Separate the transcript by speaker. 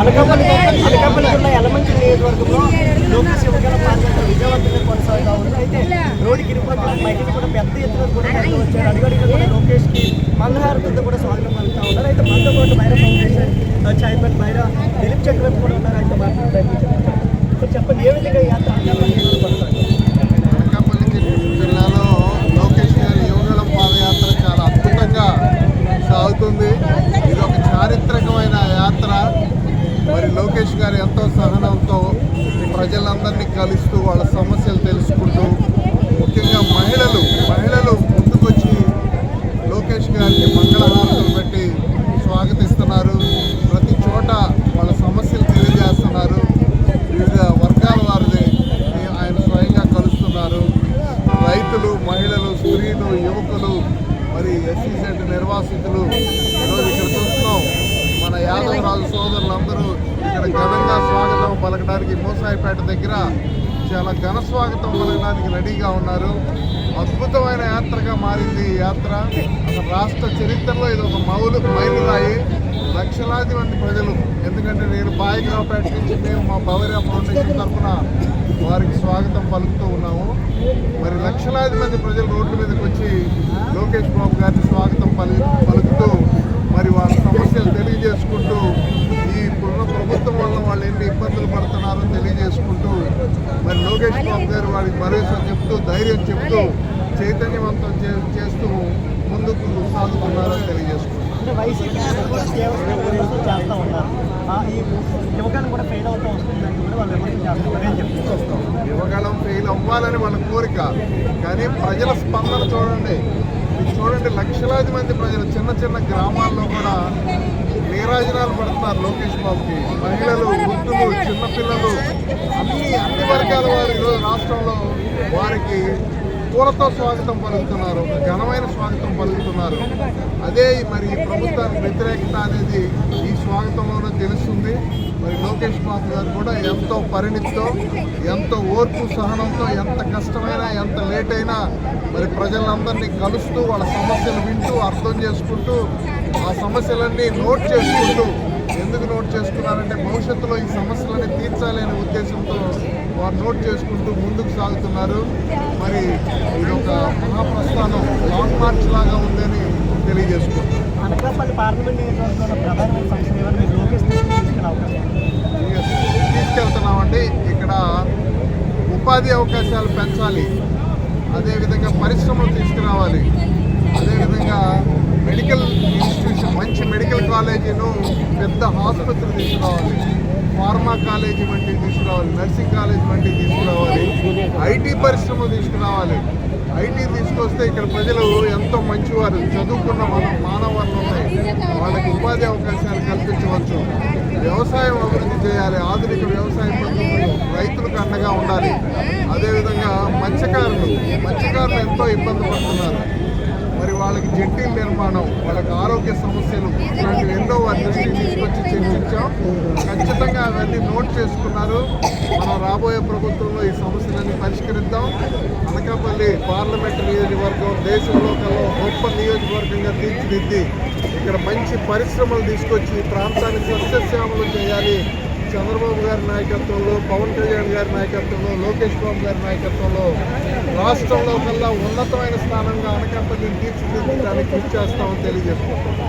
Speaker 1: అనకాపల్లి అనకాపల్లి జిల్లా ఎలమంచి నియోజకవర్గంలో లోకేష్ యువకుల పాదయాత్ర విజయవంతంగా కొనసాగుతా ఉంది అయితే రోడ్డుకి ఇరుపక్కల మహిళలు కూడా పెద్ద ఎత్తున కూడా వచ్చారు కూడా లోకేష్కి కూడా స్వాగతం పలుకుతా ఉన్నారు అయితే మనతో పాటు బైర ఫౌండేషన్ చైర్మన్ బైర దిలీప్ చక్రవర్తి కూడా ఉన్నారు అయితే మాట్లాడడానికి చెప్పండి ఏ విధంగా యాత్ర అనకాపల్లి నియోజకవర్గంలో కొనసాగుతుంది?
Speaker 2: అనకాపల్లి జిల్లా- జిల్లాలో లోకేష్ గారి యువగళం పాదయాత్ర చాలా అద్భుతంగా సాగుతుంది ఇది ఒక చారిత్రకమైన యాత్ర మరి లోకేష్ గారు ఎంతో సహనంతో ప్రజలందరినీ కలుస్తూ వాళ్ళ సమస్యలు తెలుసుకుంటూ ముఖ్యంగా మహిళలు మహిళలు ముందుకొచ్చి లోకేష్ గారికి మంగళహారతులు పెట్టి స్వాగతిస్తున్నారు. ప్రతి చోట వాళ్ళ సమస్యలు తెలియజేస్తున్నారు. వివిధ వర్గాల వారిని ఆయన స్వయంగా కలుస్తున్నారు. రైతులు మహిళలు స్త్రీలు యువకులు మరి ఎస్సీసెట్ నిర్వాసితులు ఈరోజు యాదవ్ సోదరులందరూ ఇక్కడ ఘనంగా స్వాగతం పలకడానికి మోసాయిపేట దగ్గర చాలా ఘన స్వాగతం పలకడానికి రెడీగా ఉన్నారు. అద్భుతమైన యాత్రగా మారింది ఈ యాత్ర. అసలు రాష్ట్ర చరిత్రలో ఇది ఒక మౌలు మైలురాయి. లక్షలాది మంది ప్రజలు. ఎందుకంటే నేను బాయిగ్రావుపేట నుంచి మేము మా భవరా ఫౌండేషన్ తరఫున వారికి స్వాగతం పలుకుతూ ఉన్నాము. మరి లక్షలాది మంది ప్రజలు రోడ్ల మీదకి వచ్చి లోకేష్ బాబు గారిని స్వాగతం పలి పలుకుతూ మరి వాళ్ళ సమస్యలు తెలియజేసుకుంటూ వాళ్ళు ఎన్ని ఇబ్బందులు పడుతున్నారో తెలియజేసుకుంటూ మరి లోకేష్ బాబు గారు వారికి భరోసా చెప్తూ ధైర్యం చెప్తూ చైతన్యవంతం చేస్తూ ముందుకు
Speaker 1: వైసీపీ చేస్తూ ఉన్నారు. ఈ కూడా ఫెయిల్ అవుతూ వస్తుందని కూడా వాళ్ళు
Speaker 2: యువగళం ఫెయిల్ అవ్వాలని వాళ్ళ కోరిక. కానీ ప్రజల స్పందన చూడండి. చూడండి లక్షలాది మంది ప్రజలు చిన్న చిన్న గ్రామాల్లో కూడా నీరాజనాలు పడుతున్నారు లోకేష్ బాబుకి. మహిళలు వృద్ధులు చిన్నపిల్లలు అన్ని అన్ని వర్గాల వారు ఈరోజు రాష్ట్రంలో వారికి పూలతో స్వాగతం పలుకుతున్నారు ఘనమైన స్వాగతం పలుకుతున్నారు. అదే మరి ఈ ప్రభుత్వానికి వ్యతిరేకత అనేది ఈ మరి లోకేష్ బాబు గారు కూడా ఎంతో పరిణితితో ఎంతో ఓర్పు సహనంతో ఎంత కష్టమైనా ఎంత లేట్ అయినా మరి ప్రజలందరినీ కలుస్తూ వాళ్ళ సమస్యలు వింటూ అర్థం చేసుకుంటూ ఆ సమస్యలన్నీ నోట్ చేసుకుంటూ ఎందుకు నోట్ చేసుకున్నారంటే భవిష్యత్తులో ఈ సమస్యలన్నీ తీర్చాలి అనే ఉద్దేశంతో వారు నోట్ చేసుకుంటూ ముందుకు సాగుతున్నారు. మరి ఇది ఒక మహాప్రస్థానం లాంగ్ మార్చ్ లాగా ఉందని తెలియజేసుకుంటున్నారు
Speaker 1: అనకాపల్లి పార్లమెంట్ నియోజకవర్గంలో సమస్య ఏమైనా మీరు లోకేష్ దృష్టికి తీసుకునే అవకాశం ఉంది.
Speaker 2: ఇక తీసుకెళ్తున్నామండి ఇక్కడ ఉపాధి అవకాశాలు పెంచాలి. అదేవిధంగా పరిశ్రమలు తీసుకురావాలి. అదేవిధంగా మెడికల్ ఇన్స్టిట్యూషన్ మంచి మెడికల్ కాలేజీను పెద్ద ఆసుపత్రి తీసుకురావాలి. ఫార్మా కాలేజీ వంటివి తీసుకురావాలి. నర్సింగ్ కాలేజ్ వంటివి తీసుకురావాలి. ఐటీ పరిశ్రమ తీసుకురావాలి. ఐటీ తీసుకొస్తే ఇక్కడ ప్రజలు ఎంతో మంచివారు. చదువుకున్న మన మానవాళ్ళు ఉన్నాయి వాళ్ళకి ఉపాధి అవకాశాలు కల్పించవచ్చు వ్యవసాయం అభివృద్ధి చేయాలి ఆధునిక వ్యవసాయం రైతులకు అండగా ఉండాలి. అదేవిధంగా మత్స్యకారులు మత్స్యకారులు ఎంతో ఇబ్బంది పడుతున్నారు. మరి వాళ్ళకి జట్టీల నిర్మాణం వాళ్ళకి ఆరోగ్య సమస్యలు ఇలాంటివి ఎన్నో వారి దృష్టికి తీసుకొచ్చి అవన్నీ చేసుకున్నారు. మనం రాబోయే ప్రభుత్వంలో ఈ సమస్యలన్నీ పరిష్కరిద్దాం. అనకాపల్లి పార్లమెంట్ నియోజకవర్గం దేశంలో కల్లా గొప్ప నియోజకవర్గంగా తీర్చిదిద్ది. ఇక్కడ మంచి పరిశ్రమలు తీసుకొచ్చి ఈ ప్రాంతాన్ని సస్యశ్యామలు చేయాలి. చంద్రబాబు గారి నాయకత్వంలో పవన్ కళ్యాణ్ గారి నాయకత్వంలో లోకేష్ బాబు గారి నాయకత్వంలో రాష్ట్రంలో కల్లా ఉన్నతమైన స్థానంగా అనకాపల్లిని తీర్చిదిద్దడానికి కృషి చేస్తామని తెలియజేసుకుంటున్నాం.